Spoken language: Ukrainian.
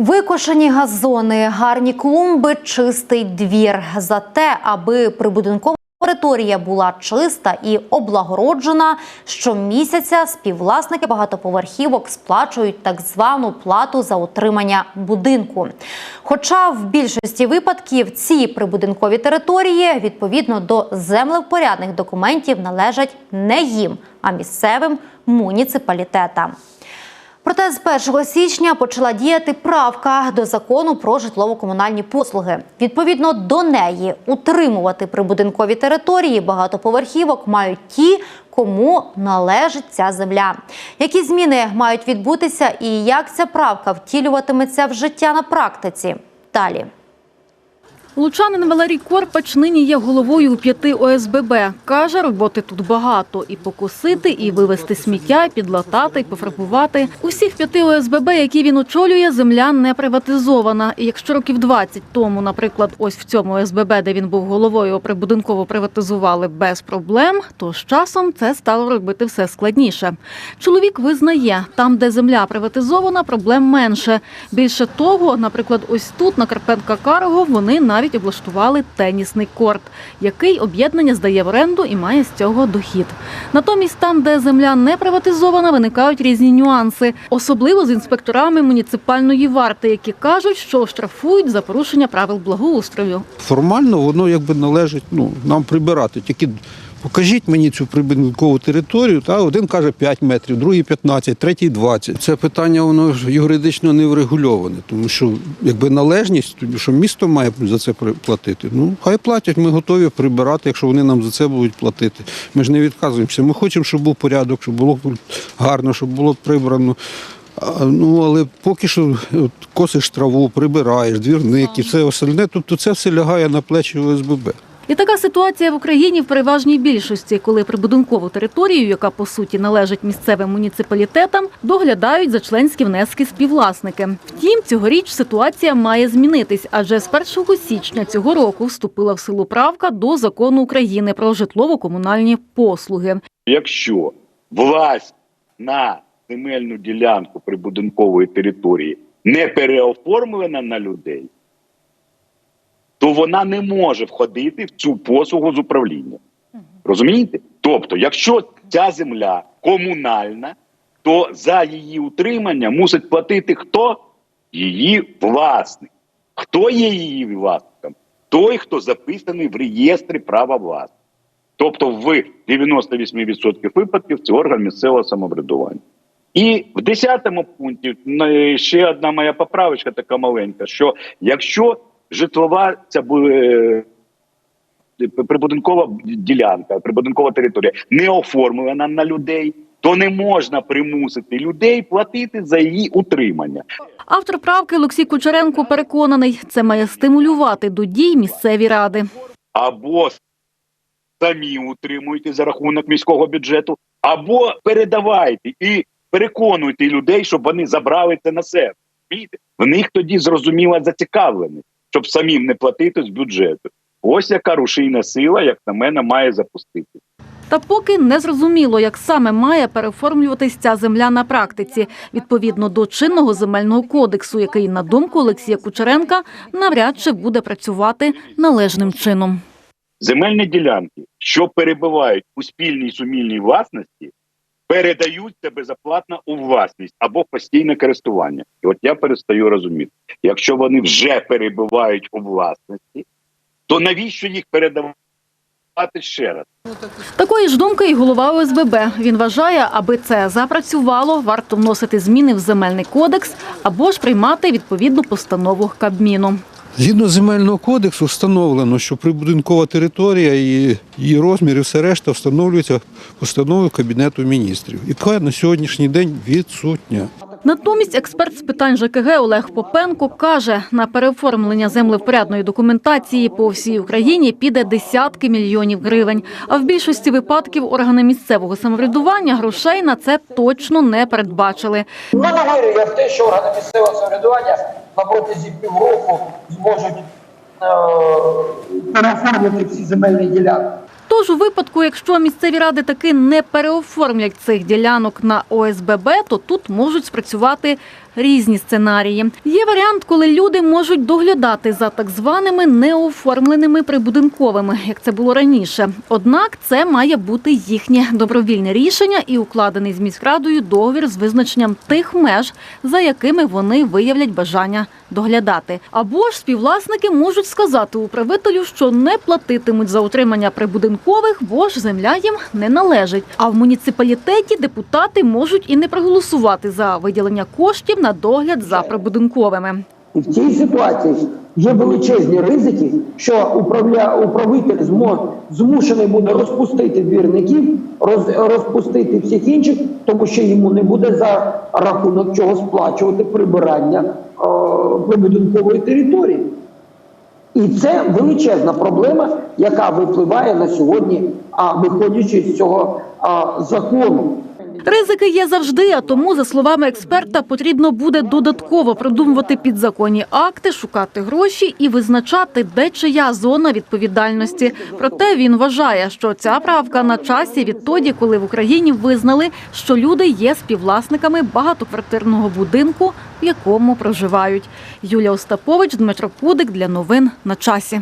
Викошені газони, гарні клумби, чистий двір. За те, аби прибудинкова територія була чиста і облагороджена, щомісяця співвласники багатоповерхівок сплачують так звану плату за утримання будинку. Хоча в більшості випадків ці прибудинкові території відповідно до землевпорядних документів належать не їм, а місцевим муніципалітетам. Проте з 1 січня почала діяти правка до закону про житлово-комунальні послуги. Відповідно до неї утримувати прибудинкові території багатоповерхівок мають ті, кому належить ця земля. Які зміни мають відбутися і як ця правка втілюватиметься в життя на практиці? Далі. Лучанин Валерій Корпач нині є головою у п'яти ОСББ. Каже, роботи тут багато. І покосити, і вивезти сміття, і підлатати, і пофарбувати. Усіх п'яти ОСББ, які він очолює, земля не приватизована. І якщо років 20 тому, наприклад, ось в цьому ОСББ, де він був головою, прибудинково приватизували без проблем, то з часом це стало робити все складніше. Чоловік визнає, там, де земля приватизована, проблем менше. Більше того, наприклад, ось тут на Карпенка Карого вони навіть облаштували тенісний корт, який об'єднання здає в оренду і має з цього дохід. Натомість там, де земля не приватизована, виникають різні нюанси, особливо з інспекторами муніципальної варти, які кажуть, що штрафують за порушення правил благоустрою. Формально воно якби належить ну, нам прибирати. Тільки покажіть мені цю прибудинкову територію. Та один каже 5 метрів, другий 15, третій 20. Це питання воно ж юридично не врегульоване, тому що якби належність, тоді що місто має за це платити. Ну хай платять, ми готові прибирати, якщо вони нам за це будуть платити. Ми ж не відказуємося. Ми хочемо, щоб був порядок, щоб було гарно, щоб було прибрано. Ну, але поки що от, косиш траву, прибираєш, двірник і все остальне, тобто це все лягає на плечі ОСББ. І така ситуація в Україні в переважній більшості, коли прибудинкову територію, яка по суті належить місцевим муніципалітетам, доглядають за членські внески співвласники. Втім, цьогоріч ситуація має змінитись, адже з 1 січня цього року вступила в силу правка до закону України про житлово-комунальні послуги. Якщо власть на земельну ділянку прибудинкової території не переоформлена на людей, то вона не може входити в цю послугу з управління. Розумієте? Тобто, якщо ця земля комунальна, то за її утримання мусить платити хто? Її власник. Хто є її власником? Той, хто записаний в реєстрі права власності. Тобто в 98% випадків це орган місцевого самоврядування. І в 10-му пункті ну, ще одна моя поправочка така маленька: що якщо житлова ця буде прибудинкова ділянка, прибудинкова територія не оформлена на людей, то не можна примусити людей платити за її утримання. Автор правки Олексій Кучеренко переконаний, це має стимулювати до дій місцеві ради. або самі утримуйте за рахунок міського бюджету, або передавайте і переконуйте людей, щоб вони забрали це на себе. В них тоді зрозуміла зацікавленість, щоб самим не платити з бюджету. Ось яка рушійна сила, як на мене, має запустити. Та поки не зрозуміло, як саме має переоформлюватись ця земля на практиці, відповідно до чинного земельного кодексу, який, на думку Олексія Кучеренка, навряд чи буде працювати належним чином. Земельні ділянки, що перебувають у спільній сумільній власності, передаються безоплатно у власність або постійне користування. І от я перестаю розуміти, якщо вони вже перебувають у власності, то навіщо їх передавати ще раз? Такої ж думки і голова ОСББ. Він вважає, аби це запрацювало, варто вносити зміни в земельний кодекс або ж приймати відповідну постанову Кабміну. Згідно земельного кодексу встановлено, що прибудинкова територія і її розмір і все решта встановлюється постановою Кабінету міністрів. І яка на сьогоднішній день відсутня. Натомість експерт з питань ЖКГ Олег Попенко каже, на переоформлення землевпорядної документації по всій Україні піде десятки мільйонів гривень. А в більшості випадків органи місцевого самоврядування грошей на це точно не передбачили. Не вірю я в те, що органи місцевого самоврядування на протязі півроку зможуть е, переоформити всі земельні ділянки. Тож у випадку, якщо місцеві ради таки не переоформлять цих ділянок на ОСББ, то тут можуть спрацювати різні сценарії. Є варіант, коли люди можуть доглядати за так званими неоформленими прибудинковими, як це було раніше. Однак це має бути їхнє добровільне рішення і укладений з міськрадою договір з визначенням тих меж, за якими вони виявлять бажання доглядати. Або ж співвласники можуть сказати управителю, що не платитимуть за утримання прибудинкових, бо ж земля їм не належить. А в муніципалітеті депутати можуть і не проголосувати за виділення коштів на догляд за прибудинковими. І в цій ситуації є величезні ризики, що управля... управитель змо... змушений буде розпустити двірників, роз... розпустити всіх інших, тому що йому не буде за рахунок чого сплачувати прибирання е... прибудинкової території. І це величезна проблема, яка випливає на сьогодні, а виходячи з цього а, закону. Ризики є завжди, а тому, за словами експерта, потрібно буде додатково продумувати підзаконні акти, шукати гроші і визначати, де чия зона відповідальності. Проте він вважає, що ця правка на часі відтоді, коли в Україні визнали, що люди є співвласниками багатоквартирного будинку, в якому проживають. Юлія Остапович, Дмитро Кудик для новин на часі.